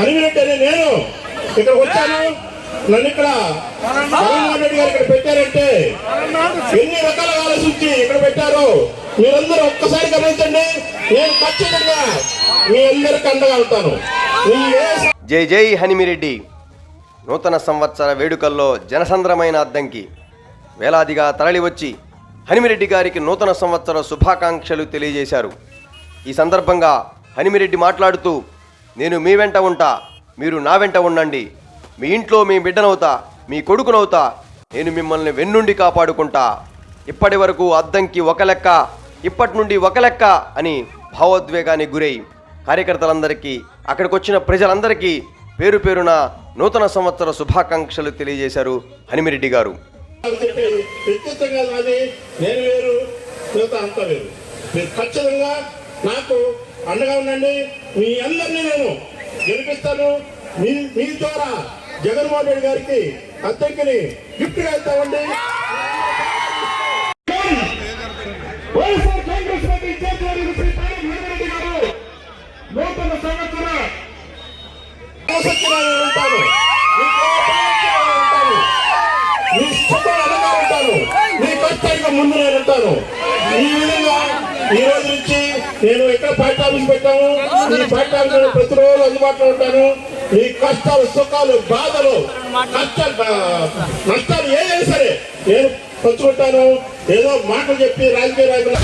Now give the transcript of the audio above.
అనిమిరెడ్డి నేను. ఇక్కడ వచ్చాను. నన్ను ఇక్కడ జగన్మోహన్ రెడ్డి గారు ఇక్కడ పెట్టారంటే ఎన్ని రకాల ఆలోచించి ఇక్కడ పెట్టారు మీరందరూ ఒక్కసారి గమనించండి. నేను ఖచ్చితంగా మీ అందరికి అండగా ఉంటాను. జై జై హనిమిరెడ్డి. నూతన సంవత్సర వేడుకల్లో జనసంద్రమైన అద్దంకి వేలాదిగా తరలివచ్చి హనిమిరెడ్డి గారికి నూతన సంవత్సర శుభాకాంక్షలు తెలియజేశారు. ఈ సందర్భంగా హనిమిరెడ్డి మాట్లాడుతూ నేను మీ వెంట ఉంటా. మీరు నా వెంట ఉండండి. మీ ఇంట్లో మీ బిడ్డనవుతా మీ కొడుకునవుతా. నేను మిమ్మల్ని వెన్నుండి కాపాడుకుంటా. ఇప్పటి వరకు అద్దంకి ఒక లెక్క ఇప్పటి నుండి ఒక లెక్క అని భావోద్వేగానికి గురై కార్యకర్తలందరికీ అక్కడికి వచ్చిన ప్రజలందరికీ పేరు పేరున నూతన సంవత్సర శుభాకాంక్షలు తెలియజేశారు హనిమిరెడ్డి గారు. ఖచ్చితంగా నాకు అండగా ఉండండి. మీ అందరినీ నేను గెలిపిస్తాను. మీ మీ ద్వారా జగన్మోహన్ రెడ్డి గారికి అద్దెకిని గిఫ్ట్గా ఇస్తామండి. నూతన సంవత్సర ఉంటాను. ఉంటాను. మీ ఉంటాను. మీ కష్టానికి ముందు నేను ఉంటాను. ఈ విధంగా ఈ రోజు నుంచి నేను ఎక్కడ పార్టీ ఆఫీస్ పెట్టాను? ఈ పార్టీ ఆఫీస్ ప్రతిరోజు అందుబాటులో ఉంటాను. మీ కష్టాలు సుఖాలు బాధలు కష్టాలు నష్టాలు ఏదైనా సరే నేను పంచుకుంటాను. ఏదో మాటలు చెప్పి రాజకీయ నాయకులు